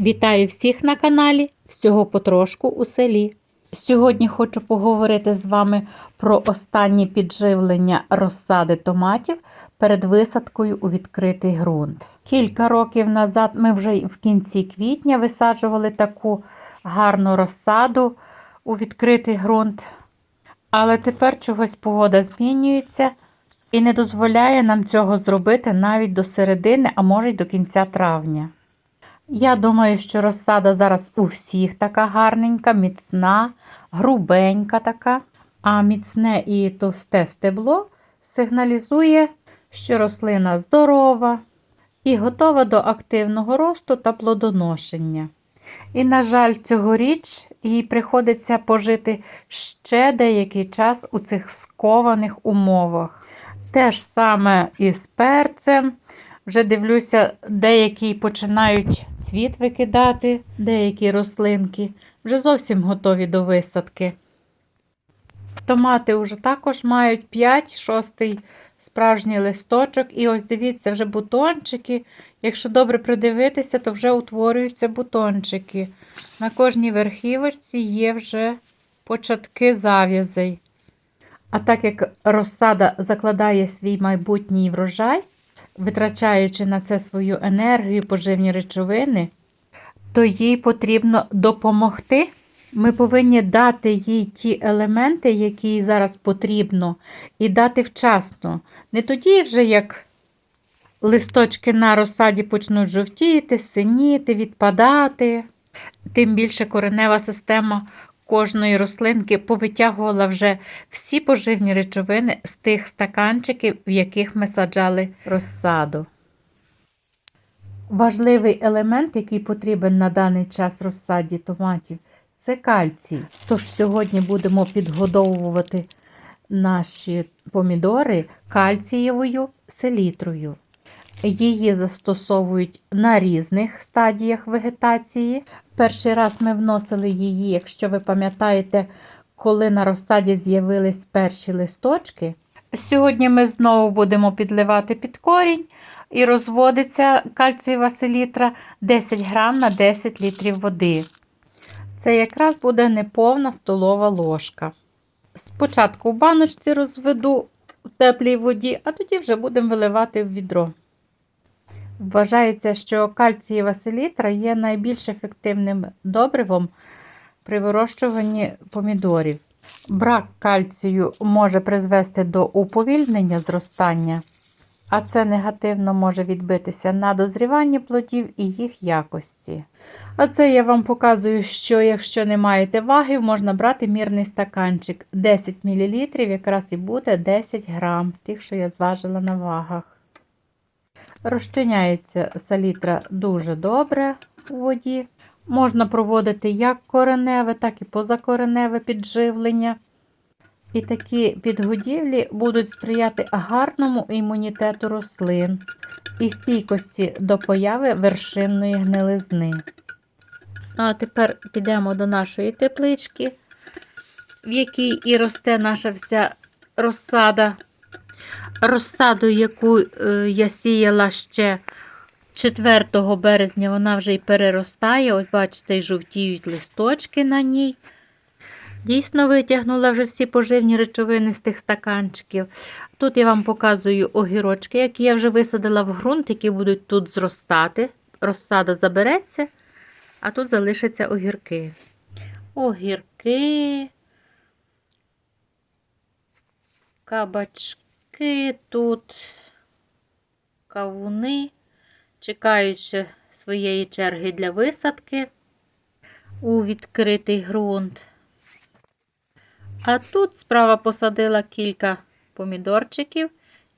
Вітаю всіх на каналі Всього потрошку у селі. Сьогодні хочу поговорити з вами про останнє підживлення розсади томатів перед висадкою у відкритий ґрунт. Кілька років назад ми вже в кінці квітня висаджували таку гарну розсаду у відкритий ґрунт. Але тепер чогось погода змінюється і не дозволяє нам цього зробити навіть до середини, а може й до кінця травня. Я думаю, що розсада зараз у всіх така гарненька, міцна, грубенька така. А міцне і товсте стебло сигналізує, що рослина здорова і готова до активного росту та плодоношення. І, на жаль, цьогоріч їй приходиться пожити ще деякий час у цих скованих умовах. Те ж саме і з перцем. Вже дивлюся, деякі починають цвіт викидати, деякі рослинки вже зовсім готові до висадки. Томати вже також мають 5-6 справжній листочок. І ось дивіться, вже бутончики. Якщо добре придивитися, то вже утворюються бутончики. На кожній верхівочці є вже початки зав'язей. А так як розсада закладає свій майбутній врожай, витрачаючи на це свою енергію, поживні речовини, то їй потрібно допомогти. Ми повинні дати їй ті елементи, які їй зараз потрібно, і дати вчасно. Не тоді, вже як листочки на розсаді почнуть жовтіти, синіти, відпадати. Тим більше коренева система кожної рослинки повитягувала вже всі поживні речовини з тих стаканчиків, в яких ми саджали розсаду. Важливий елемент, який потрібен на даний час розсаді томатів, це кальцій. Тож сьогодні будемо підгодовувати наші помідори кальцієвою селітрою. Її застосовують на різних стадіях вегетації. Перший раз ми вносили її, якщо ви пам'ятаєте, коли на розсаді з'явились перші листочки. Сьогодні ми знову будемо підливати під корінь і розводиться кальцієва селітра 10 грам на 10 літрів води. Це якраз буде неповна столова ложка. Спочатку в баночці розведу в теплій воді, а тоді вже будемо виливати в відро. Вважається, що кальцієва селітра є найбільш ефективним добривом при вирощуванні помідорів. Брак кальцію може призвести до уповільнення зростання, а це негативно може відбитися на дозріванні плодів і їх якості. А це я вам показую, що якщо не маєте ваги, можна брати мірний стаканчик 10 мл, якраз і буде 10 грам, тих, що я зважила на вагах. Розчиняється салітра дуже добре у воді. Можна проводити як кореневе, так і позакореневе підживлення. І такі підгодівлі будуть сприяти гарному імунітету рослин і стійкості до появи вершинної гнилизни. А тепер підемо до нашої теплички, в якій і росте наша вся розсада. Розсаду, яку е, я сіяла ще 4 березня, вона вже й переростає. Ось, бачите, і жовтіють листочки на ній. Дійсно, витягнула вже всі поживні речовини з тих стаканчиків. Тут я вам показую огірочки, які я вже висадила в ґрунт, які будуть тут зростати. Розсада забереться, а тут залишаться огірки. Огірки, кабачки тут, кавуни, чекаючи своєї черги для висадки у відкритий ґрунт. А тут справа посадила кілька помідорчиків,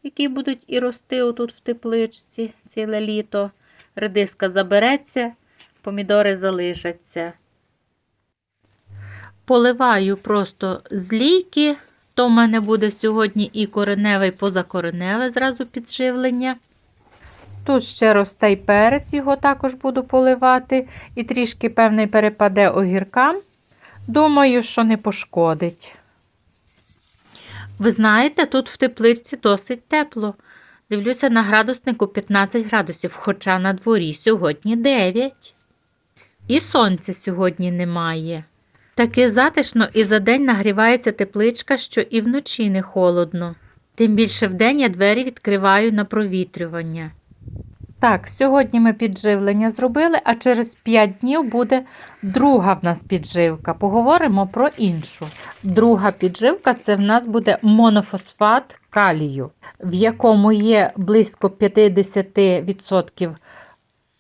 які будуть і рости отут в тепличці ціле літо. Редиска забереться, помідори залишаться. Поливаю просто з лійки, то в мене буде сьогодні і кореневе, і позакореневе зразу підживлення. Тут ще росте й перець, його також буду поливати, і трішки, певний, перепаде огіркам. Думаю, що не пошкодить. Ви знаєте, тут в тепличці досить тепло. Дивлюся на градуснику 15 градусів, хоча на дворі сьогодні 9. І сонця сьогодні немає. Таки затишно і за день нагрівається тепличка, що і вночі не холодно. Тим більше вдень я двері відкриваю на провітрювання. Так, сьогодні ми підживлення зробили, а через 5 днів буде друга в нас підживка. Поговоримо про іншу. Друга підживка це в нас буде монофосфат калію, в якому є близько 50%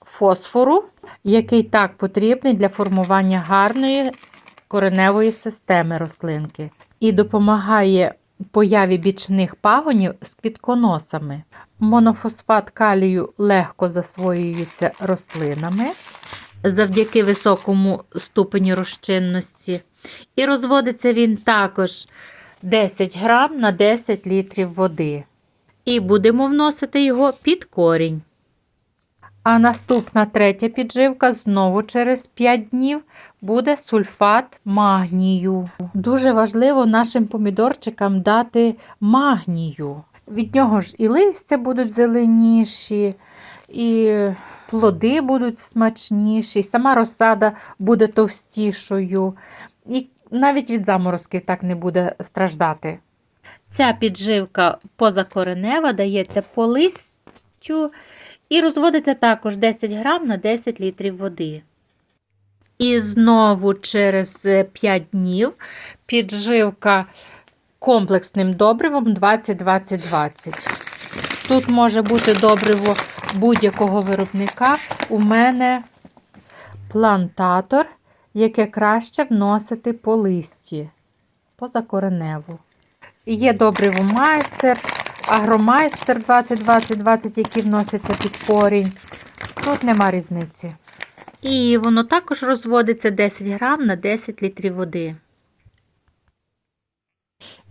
фосфору, який так потрібний для формування гарної кореневої системи рослинки і допомагає появі бічних пагонів з квітконосами. Монофосфат калію легко засвоюється рослинами завдяки високому ступеню розчинності. І розводиться він також 10 грам на 10 літрів води. І будемо вносити його під корінь. А наступна третя підживка знову через 5 днів буде сульфат магнію. Дуже важливо нашим помідорчикам дати магнію. Від нього ж і листя будуть зеленіші, і плоди будуть смачніші, і сама розсада буде товстішою. І навіть від заморозків так не буде страждати. Ця підживка позакоренева дається по листю і розводиться також 10 грам на 10 літрів води. І знову через 5 днів підживка комплексним добривом 20-20-20. Тут може бути добриво будь-якого виробника. У мене плантатор, яке краще вносити по листі, позакореневу. Є добриво майстер, агромайстер 20-20-20, які вносяться під корінь. Тут нема різниці. І воно також розводиться 10 грам на 10 літрів води.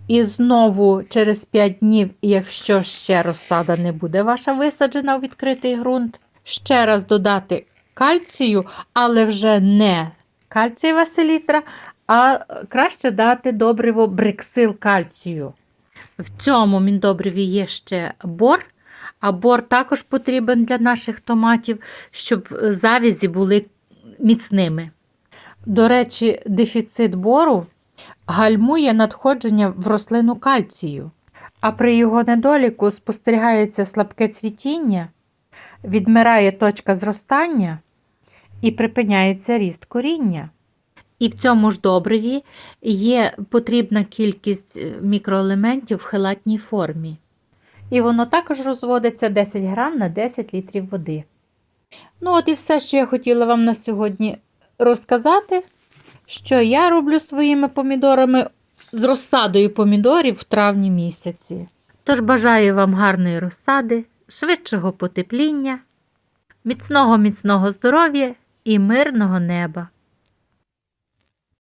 І знову через 5 днів, якщо ще розсада не буде ваша висаджена у відкритий ґрунт, ще раз додати кальцію, але вже не кальцієва селітра, а краще дати добриво бриксил кальцію. В цьому міндобриві є ще бор, а бор також потрібен для наших томатів, щоб завязі були міцними. До речі, дефіцит бору гальмує надходження в рослину кальцію, а при його недоліку спостерігається слабке цвітіння, відмирає точка зростання і припиняється ріст коріння. І в цьому ж добриві є потрібна кількість е, мікроелементів в хелатній формі. І воно також розводиться 10 грам на 10 літрів води. Ну, от і все, що я хотіла вам на сьогодні розказати, що я роблю своїми помідорами з розсадою помідорів в травні місяці. Тож бажаю вам гарної розсади, швидшого потепління, міцного міцного здоров'я і мирного неба.